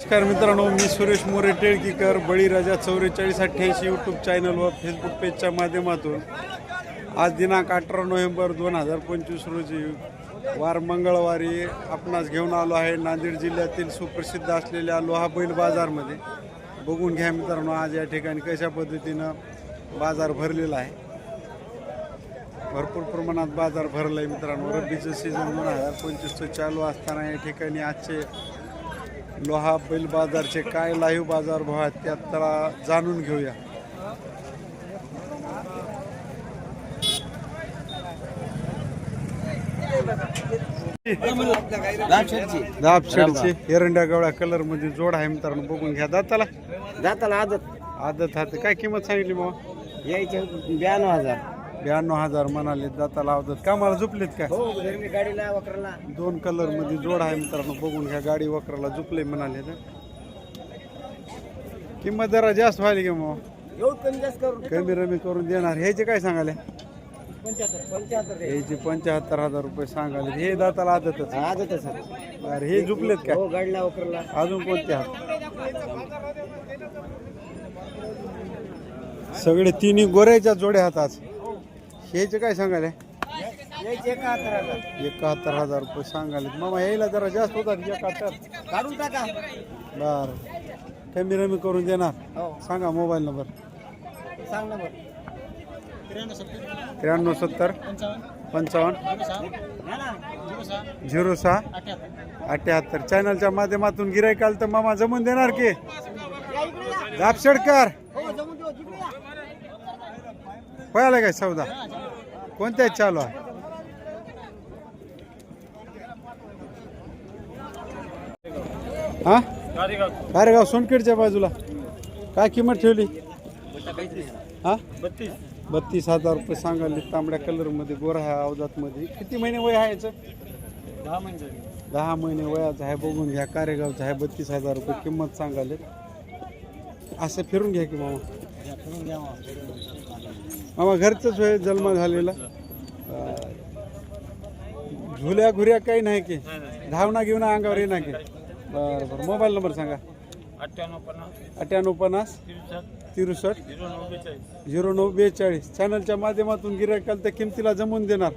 नमस्कार मित्रांनो मी सुरेश मोरे टेळकीकर बळीराजा चौवेचाळीस अठ्ठ्याऐंशी यूट्यूब चॅनल व फेसबुक पेजच्या माध्यमातून आज दिनांक अठरा नोव्हेंबर दोन हजार पंचवीस रोजी वार मंगळवारी आपणास घेऊन आलो आहे नांदेड जिल्ह्यातील सुप्रसिद्ध असलेल्या लोहा बैल बाजारमध्ये. बघून घ्या मित्रांनो आज या ठिकाणी कशा पद्धतीनं बाजार भरलेला आहे. भरपूर प्रमाणात बाजार भरला आहे मित्रांनो रब्बीचं सीझन दोन हजार पंचवीसचं चालू असताना या ठिकाणी आजचे लोहा बैल बाजारचे काय लाईव्ह बाजार भाव आहेत त्यात त्याला जाणून घेऊया. दाबशेडचे एरंड्या गवळ्या कलरमध्ये जोड आहे मित्रांनो बघून घ्या. दाताला? जाताना आदत. आदत हात काय किंमत सांगितली बाबा यायचे ब्याण्णव हजार. ब्याण्णव हजार म्हणाले दाताला आवदत कामाला झुपलेत काय? हो मी गाडीला वकराला. दोन कलरमध्ये जोड आहे मित्रांनो बघून घ्या गाडी वक्राला झुपले म्हणाले किंमत जरा जास्त व्हायली की मग? एवढं कमी जास्त करून कमी रमी करून देणार. ह्याचे काय सांगाले पंच्याहत्तर पंच्याहत्तर ह्याचे पंच्याहत्तर हजार रुपये सांगाले हे दाताला आदतच आदत सर बरं हे झुपलेत काय? हो गाडीला वकराला. अजून कोणते आहात? सगळे तिन्ही गोऱ्याच्या जोड्या हात आज. ह्याचे काय सांगाले यायचे एकाहत्तर हजार. रुपये सांगाले मामा यायला जरा जास्त होतात एकाहत्तर? काढून टाका. बर. कमी रमी करून देणार. हो. सांगा मोबाईल नंबर. सांग ना बरं त्र्याण्णव सत्तर. पंचावन्न. झिरो सहा. अठ्याहत्तर. चॅनलच्या माध्यमातून गिराईक आलं तर मामा जमून देणार की? दापशेडकर हो जमून देऊ तिकडे या. पळाला काय सौदा कोणत्या चालू आहे? हा? गारेगाव सोनखेडच्या बाजूला. काय किंमत ठेवली? हा? बत्तीस बत्तीस हजार रुपये सांगाले तांबड्या कलरमध्ये गोरा आहे अवजातमध्ये किती महिने वय आहे याचं? दहा म्हणजे दहा महिने वयाचं आहे बघून घ्या. कारेगावचं आहे बत्तीस हजार रुपये किंमत सांगाले असं फिरून घ्या की मामा. मामा घरचंच होय जन्म झालेला. झुल्या घुऱ्या काही नाही की. धावना घेऊन अंगावर येणार की. बरं बरं. मोबाईल नंबर सांगा. अठ्ठ्याण्णव पन्नास तिरुसष्ट झिरो नऊ बेचाळीस झिरो नऊ बेचाळीस चॅनलच्या माध्यमातून गिरायकाल त्या किमतीला जमून देणार.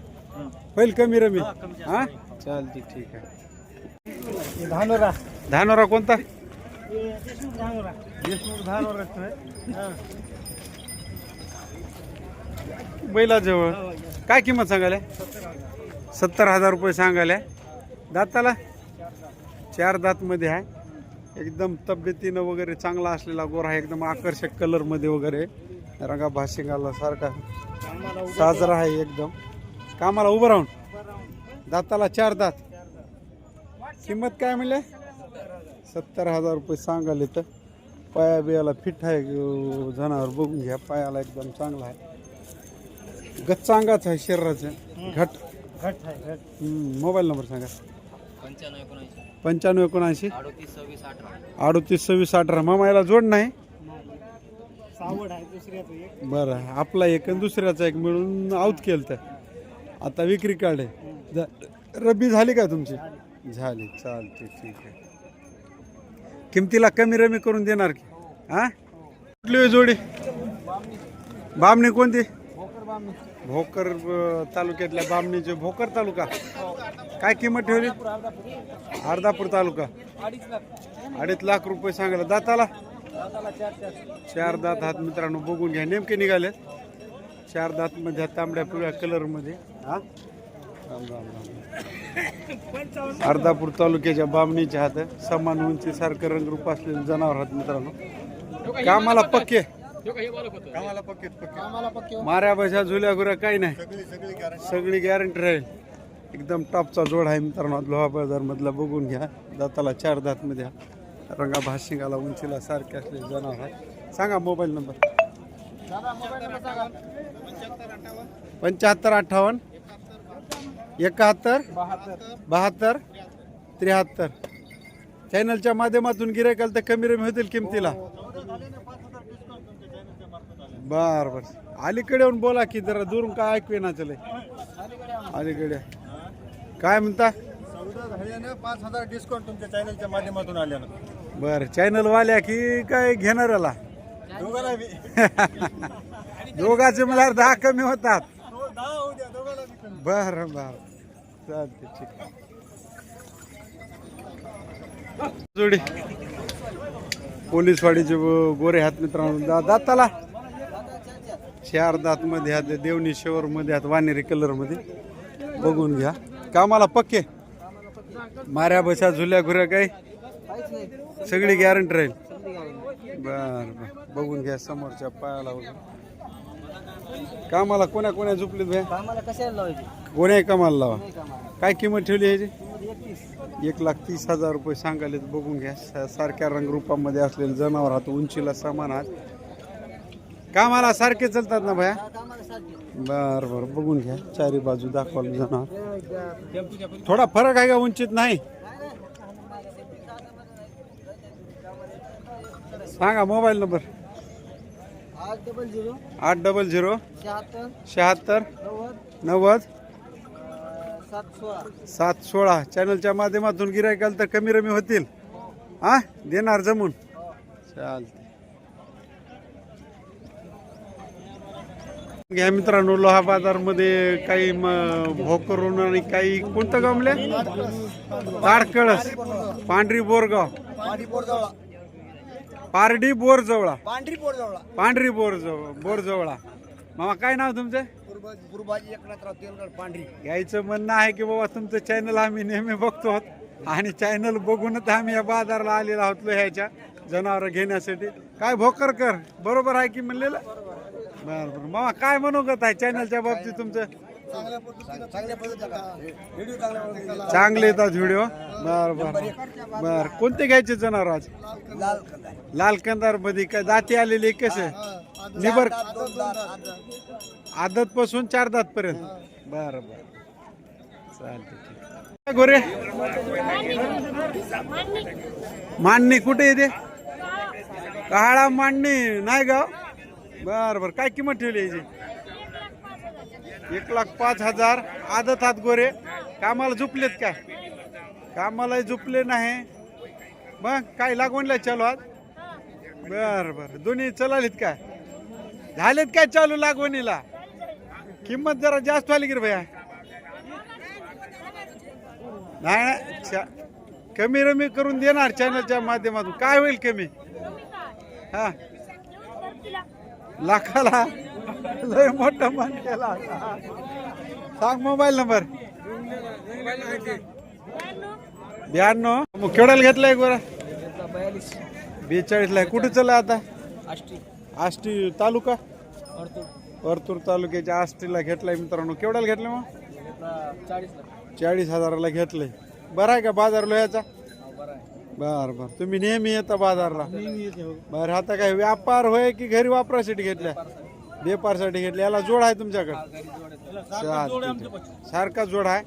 होईल कमी रमी. हा? चालते ठीक आहे. धानोरा. धानोरा कोणता? बैलाजवळ. काय किंमत सांगायला? सत्तर हजार रुपये सांगायला. दाताला? चार दातमध्ये आहे. एकदम तब्येतीनं वगैरे चांगला असलेला गोरा आहे. एकदम आकर्षक कलरमध्ये वगैरे. रंगा भाशिंगाला सारखा साजरा आहे एकदम. कामाला उभं राहून. दाताला चार दात. किंमत काय म्हणले? सत्तर हजार रुपये सांगाले तर पाया बियाला फिट आहे जनावर बघून घ्या पायाला एकदम चांगला आहे. गच्चांगाच आहे शरीराचं. घट. घट आहे मोबाईल नंबर सांगा. पंच्याण्णव एकोणऐंशी. अडोतीस सव्वीस अठरा. अडतीस सव्वीस अठरा. मामा याला जोड नाही. सावड आहे दुसऱ्याचं एक. बरं आपला एक आणि दुसऱ्याचा एक मिळून आऊत केलं तर आता विक्री काढे. रब्बी झाली का तुमची? झाली. चालते ठीक आहे. किमतीला कमी रमी करून देणार की? हा? कुठली होय जोडी? बामणी कोणती? भोकर अं, तालुक्यातल्या बामणीचे भोकर तालुका. काय किंमत ठेवली? अर्धापूर तालुका. अडीच लाख. रुपये सांगायला दाताला? चार दात हात मित्रांनो बघून घ्या. नेमके निघाले चार दात मध्ये तांबड्या पिवळ्या कलरमध्ये. हा? अर्धापूर तालुक्याच्या बामणीचे हात समान उंची सारखं रंगरूप असलेले जनावर हात मित्रांनो. कामाला पक्के. कामाला पक्के पक्के. आम्हाला पक्के माऱ्या बशा झुल्या गुऱ्या काही नाही. सगळी गॅरंटी राहील. एकदम टॉपचा जोड आहे मित्रांनो. लोहा बाजार मधला बघून घ्या. दाताला चार दात मध्ये. रंगा भाशिंगाला उंचीला सारखे असलेले जनावर आहे सांगा मोबाईल नंबर. दादा मोबाईल नंबर सांगा. पंच्याहत्तर अठ्ठावन्न. एकाहत्तर बहात्तर. त्र्याहत्तर. चॅनलच्या माध्यमातून गिरायकाल तर कमी रमी होतील किमतीला. बर बर. अलीकडे येऊन बोला की जरा दुरून काय ऐकवे ना चले. अलीकडे. काय म्हणता? पाच हजार डिस्काउंट तुमच्या चॅनलच्या माध्यमातून आल्यानं. बर चॅनल वाल्या की काय घेणाऱ्याला? दोघाचे मला दहा कमी होतात हो, दहा होऊ द्या दोघाला बी कमी. बर बर. चालते ठीक जोडी. पोलीसवाडीचे गोरे हात मित्रांनो. दाताला. चार दात मध्ये हात देवणी शेवर मध्ये हात वानेरी कलरमध्ये बघून घ्या. कामाला पक्के? माऱ्या बशा झुल्या घुऱ्या काही सगळी गॅरंटी राहील. बर बर. बघून घ्या समोरच्या पायाला वगैरे. कामाला कोण्या कोण्या झुपलीत भया कामाला कशाला लावायची? कोण्या कामाला लावा? कामाला? काय किंमत ठेवली ह्याची किंमत एकतीस. एक लाख तीस हजार रुपये सांगाले बघून घ्या. सा- सारख्या रंगरूपामध्ये असलेले जनावर हात उंचीला समान आहात. कामाला सारखे चालतात ना भया हा, कामाला सारखी. बर बर बघून घ्या. चारी बाजू दाखवाल जनावर. थोडा फरक आहे का उंचीत? नाही? सांगा मोबाईल नंबर. आठ डबल झिरो आठ डबल झिरो शहात्तर शहात्तर नव्वद सात सोळा. सात सोळा. चॅनलच्या माध्यमातून गिरायकाल तर कमी रमी होतील. हा? देणार जमून. चालते घ्या मित्रांनो लोहा बाजारमध्ये काही भोकरून आणि काही कोणतं गावले ताडकळस. पांढरी बोरगाव. पारडी बोरजवळा. पांढरी पोरजवळा पांढरी बोरजवळ बोरजवळा. मामा काय नाव तुमचं? गुरुबाजी एकनाथराव तेलगड पांढरी. यायचं म्हणणं आहे की बाबा तुमचं चॅनल आम्ही नेहमी बघतो आणि चॅनल बघूनच आम्ही या बाजारला आलेलो आहोत ह्याच्या जनावर घेण्यासाठी. काय भोकर कर बरोबर आहे की म्हणलेलं? बरं बरं. मामा काय मनोगत आहे चॅनलच्या बाबतीत तुमचं? चांगल्या पद्धतीने चांगल्या पद्धतीने व्हिडिओ चांगल्या पद्धतीने चांगले येतात व्हिडिओ बर बर बर. कोणते घ्यायचे जनावर आज? लाल लाल कंदारमध्ये काय दाती आलेली कसे? निबर आदत. पासून चार दात पर्यंत. बर बर. चालते ठीक. गोरे? मांडणी कुठे येते काळा मांडणी नाही गाव बर बर. काय किंमत ठेवली याची? एक लाख पाच हजार. आदत हात गोरे. कामाला झुपलेत काय कामाला झुपले नाही. मग काय लागवणला चालू आहात बर बर. दोन्ही चलालीत काय झालेत काय चालू लागवणीला किंमत जरा जास्त व्हायली की रे भैया. नाही कमी रमी करून देणार चॅनलच्या माध्यमातून. काय होईल कमी? हा. लाखाला लय मोठा मान केला सांग मोबाईल नंबर. ब्याण्णव. मग केवढ्याला घेतलाय गोरा बयालीस बेचाळीस ला कुठे चला आता? आष्टी आष्टी तालुका? अर्तूर वरतूर तालुक्याच्या आष्टीला घेतलाय मित्रांनो. केवढ्याला घेतलं मग? चाळीस हजाराला घेतलंय बरं आहे का बाजार लोह्याचा? बरं आहे बर. बर तुम्ही नेहमी येता बाजारला. हो. बर आता काय व्यापार होय की घरी वापरासाठी घेतल्या? व्यापारसाठी घेतल्या याला जोड आहे तुमच्याकडे. चालते सारखा जोड आहे?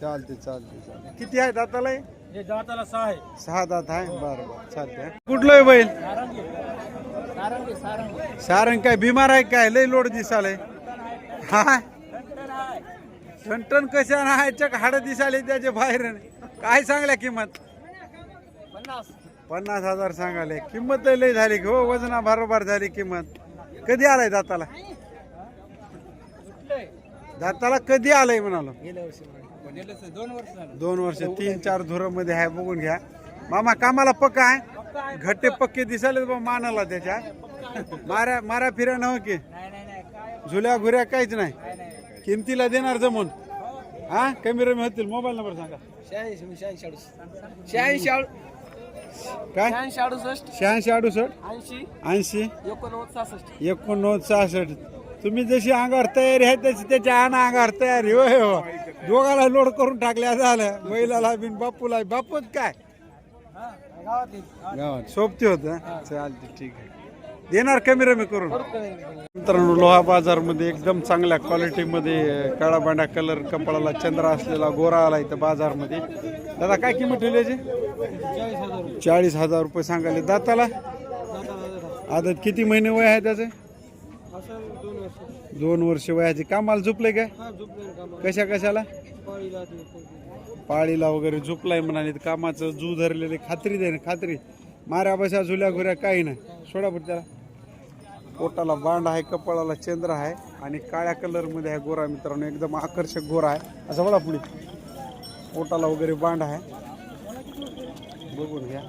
चालते चालते चालते किती आहेत दाताला हे? हे दाताला सहा आहे. सहा दात आहे? बरं बरं. चालते कुठलं आहे बैल? सारंगी. सारंगी सारंगी. सारंग काय? बिमार आहे काय? लय लोड दिसालय हा? टन कशा नाहायच्या हाड दिसाले त्याचे बाहेर काय सांगल्या किंमत? पन्नास. पन्नास हजार सांगाले किंमत लय लय झाली की हो वजना बरोबर झाली किंमत. कधी आलाय दाताला? दाताला कधी आलाय म्हणालो? दोन वर्ष दोन वर्ष तीन चार धुरामध्ये आहे बघून घ्या. मामा कामाला पक्का आहे? घट्टे पक्के दिसाले बा मानाला त्याच्या. माऱ्या माऱ्या फिऱ्या नव की? झुल्या घुऱ्या काहीच नाही. किमतीला देणार जमून? हा? कमी रमी होतील. मोबाईल नंबर सांगा. शहाऐंशी शहाऐंशी शहाऐंशी काय? शहाऐंशी अडुसष्ट. शहाऐंशी अडुसष्ट? ऐंशी. ऐंशी? एकोणनव्वद सहासष्ट. एकोणनव्वद सहासष्ट. तुम्ही जशी अंगावर तयारी आहे तशी त्याच्या आणा अंगावर तयारी. होय हो. दोघाला लोड करून टाकल्या झालं महिलाला बिन बापूला. बापूच काय? गावात. सोबती होत चालते ठीक आहे. देणार कमी रमी करून. मित्रांनो लोहा बाजारमध्ये एकदम चांगल्या क्वालिटीमध्ये काळा बांडा कलर कपाळाला चंद्र असलेला गोरा आला इथं बाजारमध्ये. दादा काय किंमत ठेवली याची? चाळीस हजार रुपये सांगाले दाताला? आदत किती महिने वय आहे त्याचे? दोन वर्ष दोन वर्ष वयाचे कामाला झुपले काय हा कशा कशाला? पाळीला पाळीला वगैरे झुपलाय म्हणाले. कामाचं जू धरलेले खात्री दे खात्री. माऱ्या बशा झुल्या घुऱ्या काही नाही. सोडा पण त्याला. पोटाला बांड आहे कपाळाला चंद्र आहे आणि काळ्या कलरमध्ये आहे गोरा मित्रांनो एकदम आकर्षक गोरा आहे. असं बघा पुढे. पोटाला वगैरे बांड आहे. बघून घ्या.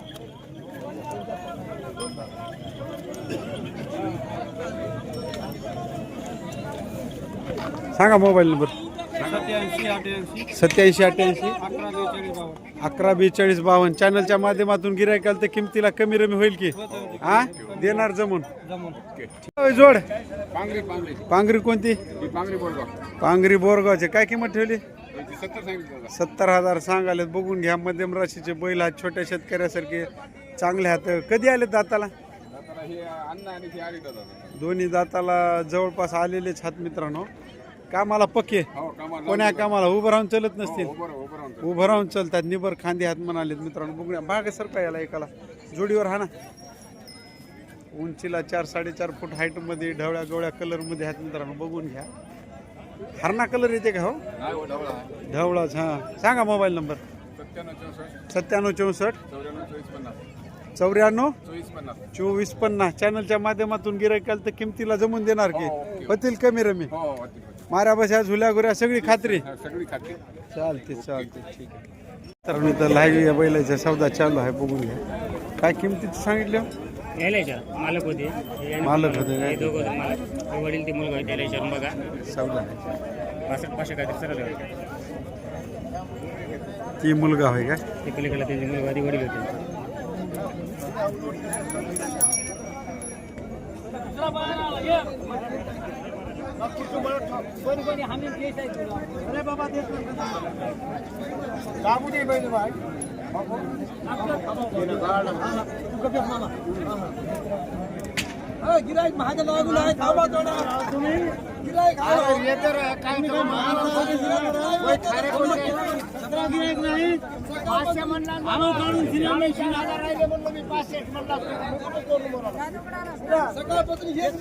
सांगा मोबाईल नंबर. सत्याऐंशी अठ्याऐंशी सत्याऐंशी अठ्ठ्याऐंशी. अकरा बेचाळीस बावन्न. चॅनलच्या माध्यमातून गिरायकाल तर किमतीला कमी रमी होईल की? हा? देणार जमून. जोड. पांगरी पांगरी. पांगरी कोणती? ही पांगरी बोरगावचे. काय किंमत ठेवली? सत्तर हजार सांगाले बघून घ्या मध्यम राशीचे बैल आहेत छोट्या शेतकऱ्यासारखे चांगले आहेत. कधी आले दाताला? दोन्ही दाताला जवळपास आलेलेच हात मित्रांनो. कामाला पक्के. हो कामाला कोण्या कामाला उभं राहून चलत नसतील. हो उभं राहून चालतात. निबर खांदे हात म्हणालेत मित्रांनो. बघूया भाग सर काय याला एकाला. जोडीवर हा ना उंचीला चार साडेचार फूट हाईटमध्ये ढवळ्या गवळ्या कलरमध्ये हात मित्रांनो. बघून घ्या. हरणा कलर येते का हो? नाही हो ढवळा आहे. ढवळाच हां. सांगा मोबाईल नंबर सत्त्याण्णव चौसष्ट. सत्त्याण्णव चौसष्ट. चौऱ्याण्णव चोवीस पन्नास. चौऱ्याण्णव? चोवीस पन्नास. चोवीस पन्नास. चॅनलच्या माध्यमातून गिरायकाल तर किमतीला जमून देणार की? होतील कमी रमी. हो हो. माऱ्या बशा झुल्या गुऱ्या सगळी खात्री. सगळी खात्री. चालते चालते ठीक आहे. तर मी तर लाईव्ह या बैलाचा सौदा चालू आहे बघून घ्या. काय किमतीचं सांगितलं? यायला मालक होते. मालक होते काय? हे दोघं होते मालक. हे वडील ते मुलगा त्याला विचारून बघा. सौदा आहे. पासष्ट पाचशे काहीतरी सरळ होते. ती मुलगा होय का? ते पलीकडे त्याचे मुलगा वडील होते. बाबू दे बैल बाय गिराईक महाग लागून आहे थांबा थोडा. तुम्ही? गिराईक गिराईक नाही? पाचशे म्हणला राहिले म्हणलं मी पाचशे म्हणला सकाळपासून हेच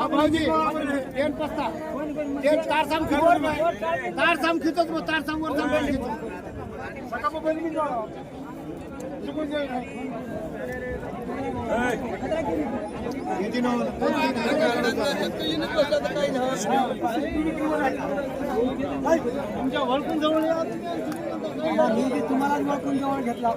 भाऊजी ट्रेन पस्ता ट्रेन तार साम खिचत तार साम खिचत मग तार साम वर साम तुमच्या वळकून जवळ या. तुम्हाला वळकून जवळ घेतला.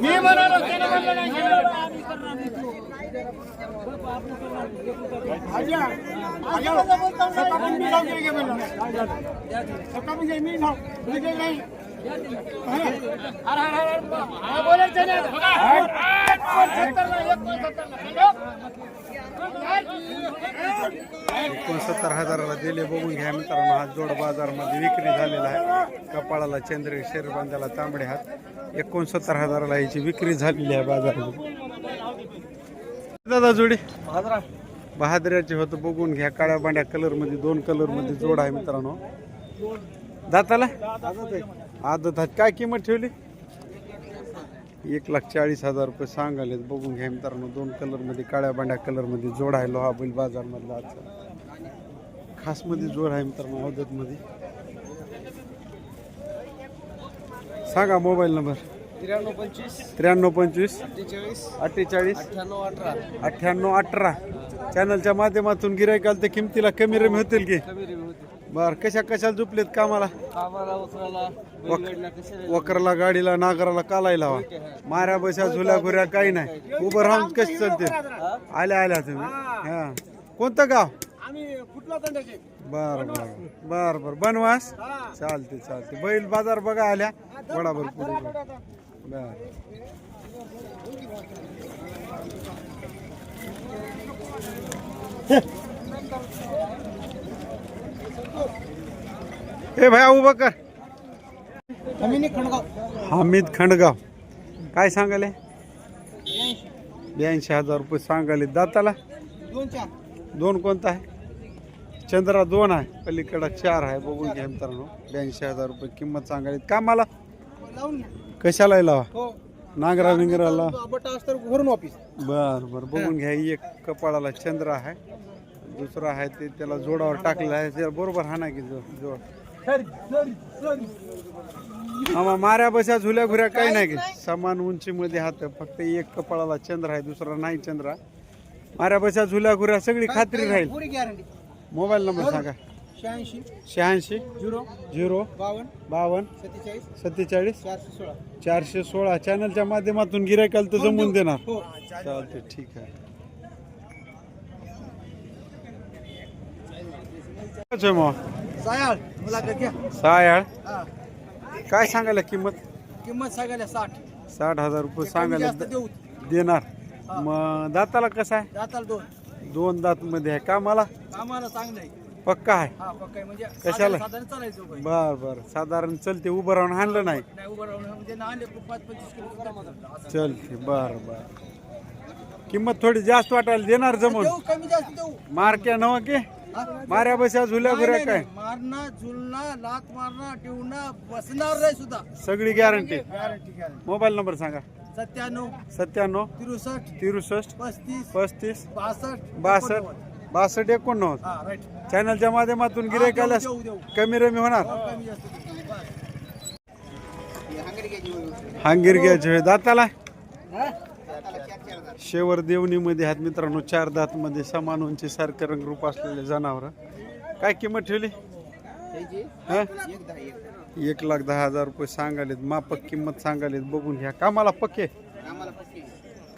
मी म्हणालो त्यानं म्हणलं नाही आज्या, मी म्हणलं. मी एकोणसत्तर हजाराला दिले. बघून घ्या मित्रांनो हा जोड बाजारमध्ये विक्री झालेला आहे. कपाळाला चंद्र शरीर बांधाला तांबडे हात. एकोणसत्तर हजाराला याची विक्री झालेली आहे बाजारामध्ये. दादा जोडी? बहादऱ्याचे होतं. बघून घ्या काळ्या बांड्या कलरमध्ये दोन कलरमध्ये जोड आहे मित्रांनो. दाताला? आदत आहेत काय किंमत ठेवली? एक लाख चाळीस हजार रुपये सांगाले बघून घ्या मित्रांनो दोन कलरमध्ये काळ्या बांड्या कलरमध्ये जोड आहे लोहा बैल बाजारमधला आजचा खासमध्ये जोड आहे मित्रांनो आदतमध्ये सांगा मोबाईल नंबर. त्र्याण्णव पंचवीस. त्र्याण्णव पंचवीस. अठ्ठेचाळीस. अठ्ठेचाळीस. अठ्ठ्याण्णव अठरा. अठ्ठ्याण्णव अठरा. चॅनलच्या माध्यमातून गिरायकाल तर किमतीला कमी रमी होतील की? बर कशा कशाला झुपलेत कामाला? कामाला उचलाला बैलगाडीला कशाला? वकराला गाडीला नागराला कालायला हवा. माऱ्या बशा झुल्या घुऱ्या काही नाही. उभं राहून कशी चालते? आल्या आल्या तुम्ही. हा. कोणतं गाव? आम्ही कुठला तंडाचे बर बर. बर बर. बनवास? चालते चालते बैल बाजार बघा आल्या. बडाबर पुढे. बर. ए भाई उभं कर. जमिनी खणगाव हामिद खंडगाव. काय सांगाले ब्याऐंशी हजार रुपये सांगाले दाताला? दोन कोणता आहे? चंद्रा दोन आहे. पलीकडं चार आहे. बघून घ्या मित्रांनो. ब्याऐंशी हजार रुपये किंमत सांगायची का मला? लावून कशाला लावा? हो. नांगरा भरून ऑफिस बर बर. बघून घ्या. ही एक कपाळाला चंद्र आहे. दुसरा आहे ते त्याला जोडावर टाकलेलं आहे. बरोबर हा ना की जो जोड. आम्हा माऱ्या बशा झुल्या घुऱ्या काही नाही की समान उंचीमध्ये हात फक्त एक कपाळाला चंद्र आहे दुसरा नाही चंद्र. माऱ्या बशा झुल्या घुऱ्या सगळी खात्री राहील. मोबाईल नंबर सांगा. शहाऐंशी. शहाऐंशी. झिरो. झिरो. बावन्न. बावन्न. सत्तेचाळीस. सत्तेचाळीस. चारशे सोळा. चारशे सोळा. चॅनलच्या माध्यमातून गिरायकाला तर जमून देणार. हो. चालते ठीक आहे. मग मुलाखत घ्या. सायाळ? हा. काय सांगायला किंमत? किंमत सांगायला साठ. साठ हजार रुपये सांगायला जास्त देऊ. देणार. मग दाताला कसं आहे? जाताल दोन. दोन दात मध्ये आहे. का मला आम्हाला चांगलं आहे. पक्का आहे? हा पक्का म्हणजे कशाला? साधारण चालायचं उभं आहे. बर बर. साधारण चलते उभं राहून हाणलं नाही. नाही उभं राहून म्हणजे ना आणले पाच पंचवीस किलो सुद्धा माझा. चलते बर बर. किंमत थोडी जास्त वाटायला देणार जमून. देऊ कमी जास्त देऊ. मारक्या नव की? माऱ्या बशा झुल्या नाही, नाही, काय? नाही. मारणं झुलणं लात मारणं ठेवणं बसणार नाही सुद्धा. सगळी गॅरंटी मोबाईल नंबर सांगा. सत्त्याण्णव सत्त्याण्णव तिरुसष्ट तिरुसष्ट पस्तीस पस्तीस बासष्ट बासष्ट. बासष्ट एकोणनव्वद. हा राईट चॅनलच्या माध्यमातून गिरायकाला देऊ, देऊ, कमी रमी होणार. हो, कमी जास्त देऊ. बस. हांगीर घ्यायचे दाताला. हा? शेवर देवणीमध्ये आहेत मित्रांनो चार दातमध्ये समान उंची सारखे रंगरूप असलेले जनावर. काय किंमत ठेवली? हा? एक लाख दहा हजार रुपये सांगालेत मापक किंमत सांगालेत. बघून घ्या. कामाला पक्के?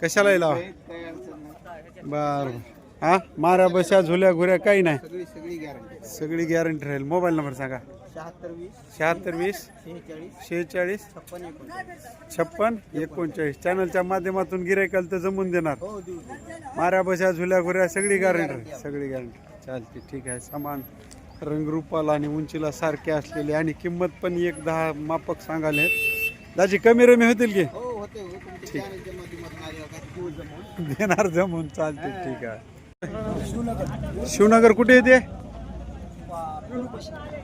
कशाला लावा बर. हा? माऱ्या बशा झुल्या घुऱ्या काही नाही. सगळी गॅरंटी राहील. मोबाईल नंबर सांगा. शहात्तर वीस. शहात्तर वीस. शेहेचाळीस. शेहेचाळीस. छप्पन एकोणचाळीस. छप्पन एकोणचाळीस. चॅनलच्या माध्यमातून गिरायकाला तर जमून देणार. हो देऊ देऊ. माऱ्या बशा झुल्या घुऱ्या सगळी गॅरंटी सगळी गॅरंटी चालते ठीक आहे. समान रंगरूपाला आणि उंचीला सारखे असलेले आणि किंमत पण एक दहा मापक सांगाले दाजी कमी रमी होतील की? हो होते हो तुमच्या चॅनलच्या माध्यमातून आले का दिवस जमवून देणार जमून. चालते ठीक आहे. शिवनगर कुठे येते?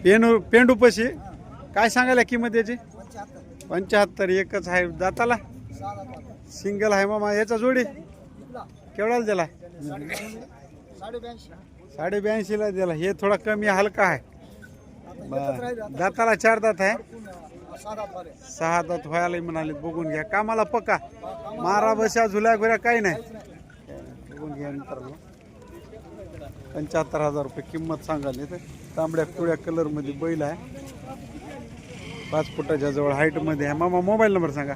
पेंडू पेंडूपशी काय सांगायला किंमत याची? पंच्याहत्तर. एकच आहे दाताला. सिंगल आहे मामा. याचा जोडी? केवढ्याला दिला साडेब्याऐंशीला ब्याऐंशीला दिला. हे थोडा कमी हलका आहे. बरं. दाताला चार दात आहे. सहा दात व्हायला म्हणाले. बघून घ्या. कामाला पक्का मारा बशा झुल्या घुऱ्या काही नाही. बघून घ्या मित्रांनो पंच्याहत्तर हजार रुपये किंमत सांगाली तर तांबड्या पिवळ्या कलरमध्ये बैल आहे. पाच फुटाच्या जवळ हाईटमध्ये आहे. मामा मोबाईल नंबर सांगा.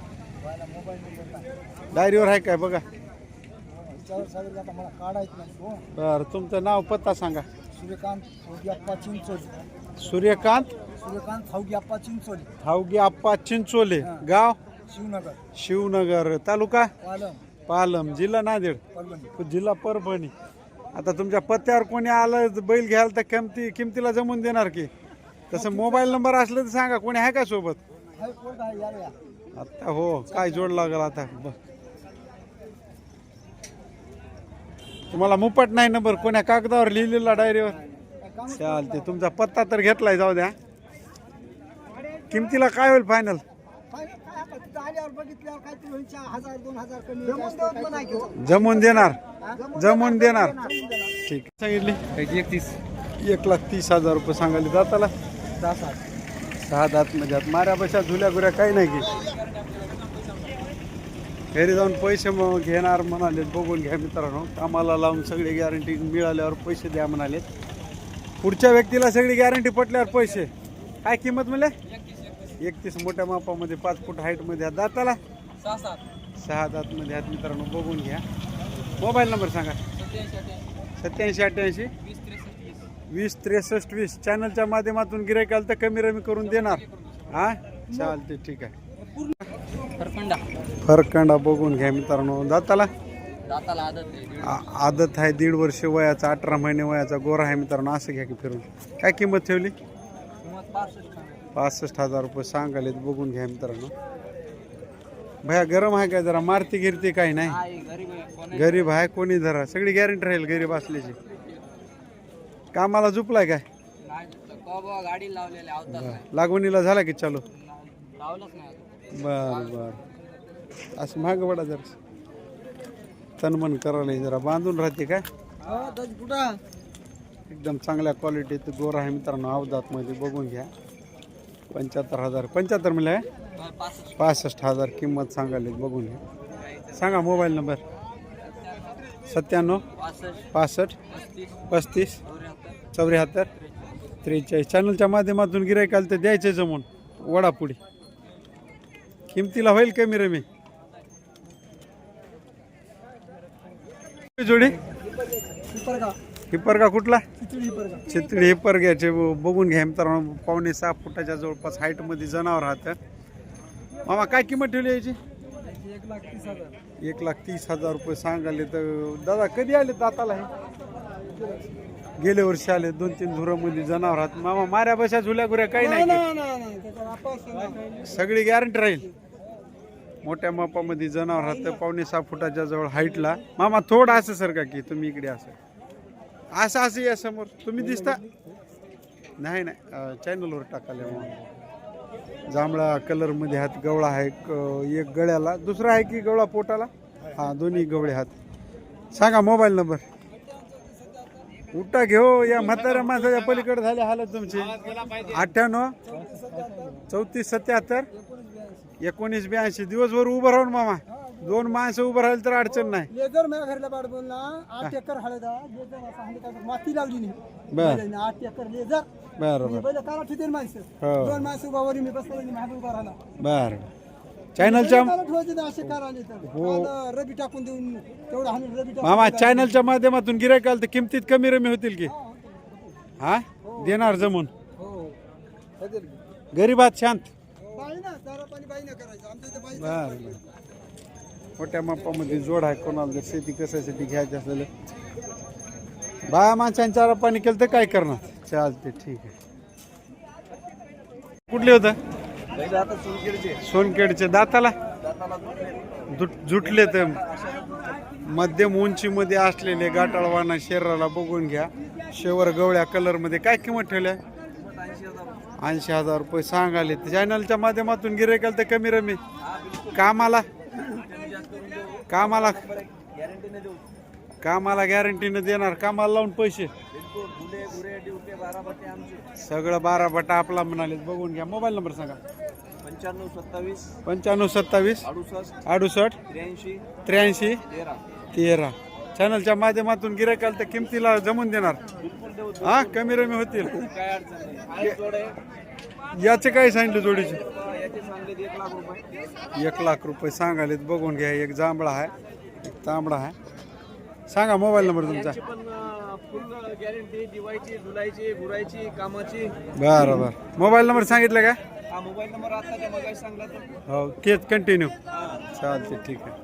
डायरीवर आहे काय बघा. बरं तुमचं नाव पत्ता सांगा. सूर्यकांत? चिंचोली सूर्यकांत सूर्यकांत चिंचोली. थावगी आप्पा चिंचोले गाव? शिवनगर. शिवनगर. तालुका? पालम. पालम. जिल्हा नांदेड. परभणी. जिल्हा परभणी. आता तुमच्या पत्त्यावर कोणी आलं तर बैल घ्याल तर किमती किमतीला जमून देणार की? तसं मोबाईल नंबर असलं तर सांगा कोणी आहे का सोबत? आता हो काय जोड लागल आता? तुम्हाला मुपट नाही नंबर कोण्या कागदावर लिहिलेला डायरीवर? चालते तुमचा पत्ता तर घेतलाय जाऊ द्या. किमतीला काय होईल फायनल आल्यावर बघितल्यावर हजार दोन हजार कमी घेऊ जमून देणार. जमून देणार. ठीक. सांगितली? एकतीस एक लाख तीस हजार रुपये सांगायले दाताला सात. सहा दात म्हणजे आत माऱ्या बशा झुल्या गुऱ्या काही नाही की. घरी जाऊन पैसे मग घेणार म्हणाले बघून घ्या मित्रांनो. कामाला लावून सगळी गॅरंटी मिळाल्यावर पैसे द्या म्हणाले. पुढच्या व्यक्तीला सगळी गॅरंटी पटल्यावर पैसे. काय किंमत म्हणले? एकतीस मोठ्या मापामध्ये पाच फूट हाईटमध्ये आहेत दाताला. सहा सात. सहा दातमध्ये आहेत मित्रांनो बघून घ्या. मोबाईल नंबर सांगा. सत्याऐंशी अठ्ठ्याऐंशी. वीस त्रेसष्ट वीस. चॅनलच्या माध्यमातून गिरायकाल तर कमी रमी करून देणार. हा? चालते ठीक आहे. फरकंडा फरकंडा बघून घ्या मित्रांनो. दाताला? आदत आहे दीड वर्ष. वयाचा अठरा महिने वयाचा गोरा आहे मित्रांनो. असं घ्या की फिरून. काय किंमत ठेवली? पासष्ट हजार रुपये सांगालेत बघून घ्या मित्रांनो. भया गरम आहे काय जरा? मारती गिरती काही नाही? गरीब आहे कोण धरा? सगळी गॅरंटी राहील गरीब असल्याची. कामाला झुपलाय काय. लागवणीला झाला की चालू? बर बर. असं महाग वडा जरा. तनमन करायला जरा. बांधून राहते काय? कुठं? एकदम चांगल्या क्वालिटीत गोर आहे मित्रांनो अवधातमध्ये बघून घ्या. पंच्याहत्तर हजार. पंच्याहत्तर म्हणले पासष्ट हजार किंमत सांगायला बघून सांगा मोबाईल नंबर. सत्त्याण्णव पासष्ट पस्तीस चौऱ्याहत्तर त्रेचाळीस. चॅनलच्या माध्यमातून गिरायकाल तर द्यायचे जमून. वडापुडी किमतीला होईल कमी रमी. जोडी? हिपर का कुठला? चितळी हिपर घ्यायचे बघून घ्या मित्रांनो. पावणे सहा फुटाच्या जवळपास हाईटमध्ये जनावर राहतं मामा काय किंमत ठेवली याची? एक लाख तीस हजार रुपये सांगाले तर दादा कधी आले दाताला हे? गेले वर्षी आले दोन तीन धुरामध्ये जनावर आहात मामा माऱ्या बशा झुल्या गुऱ्या काही नाही? सगळी गॅरंटी राहील. मोठ्या मापामध्ये जनावर राहतं पावणे सहा फुटाच्या जवळ हाईटला मामा थोडं असं सर का की तुम्ही इकडे असं. असं असं या समोर. तुम्ही दिसता? नाही नाही. चॅनलवर टाकाले मग. जांभळा कलरमध्ये हात गवळा आहे. क- एक गळ्याला. दुसरा आहे की गवळा पोटाला? हा दोन्ही गवळे हात. सांगा मोबाईल नंबर उठा घेऊ या म्हाताऱ्या माणसाच्या पलीकडे झाले हालत तुमची. अठ्ठ्याण्णव चौतीस सत्याहत्तर एकोणीस ब्याऐंशी. दिवसभर उभं राहून मामा. दोन माणसं उभं राहिलं तर अडचण नाही. लेझर माझ्या घरला बोलला. आठ एकर हळद आहे. लेझर असं हानी काय माती लावली नाही. बर. बैलांनी आठ एकर लेझर. बर मी बैल काला ठेवते माणसं. हो. दोन माणसं उभा वरी मी बसलो आणि माझा उभा राहिला. बर चॅनलच्या काला ठेवायचे ना असे कार आले तर. आता रबी टाकून देऊन तेवढं हानी रबी टाकून मामा चॅनलच्या माध्यमातून गिरायक आलं तर किमतीत कमी रमी होतील की? हा देणार जमून. हो. बदल गरीबात शांत. बाई ना चारा पाणी बाई ना करायचं. आमच्या इथे बाई बर बर. मोठ्या मापामध्ये जोड आहे कोणाला जर शेती कशासाठी घ्यायची असलेलं बाया माणसांच्या चारा पाणी केलं तर काय करणार? चालते ठीक आहे. कुठले होतं? सोनखेडचे. दाताला? जुट- जुटले तर मध्यम उंचीमध्ये असलेले गाटाळवाना शरीराला बघून घ्या. शेवर गवळ्या कलरमध्ये काय किंमत ठेवल्या? ऐंशी हजार रुपये सांगाले. चॅनलच्या माध्यमातून गिरायकाल तर कमी रमी. कामाला? कामाला कामाला गॅरंटीनं देणार कामाला लावून पैसे. सगळं बारा बटा आपला म्हणाले बघून घ्या. मोबाईल नंबर सांगा. पंच्याण्णव सत्तावीस पंच्याण्णव सत्तावीस अडुसष्ट अडुसष्ट त्र्याऐंशी त्र्याऐंशी तेरा. चॅनलच्या माध्यमातून गिरायकाल तर किमतीला जमून देणार. हा कमी रमी होतील. याचे काय सांगितले जोडीचे? एक लाख रुपये. सांगालेत बघून घ्या एक जांभळा आहे एक तांबडा आहे. सांगा मोबाईल नंबर तुमचा. याची पण फुल गॅरंटी दिवाळीची धुलायची गुरायची कामाची. बरं बरं. मोबाईल नंबर सांगितलं का? हा मोबाईल नंबर आता मग सांगला तर हो तेच कंटिन्यू चालते ठीक आहे.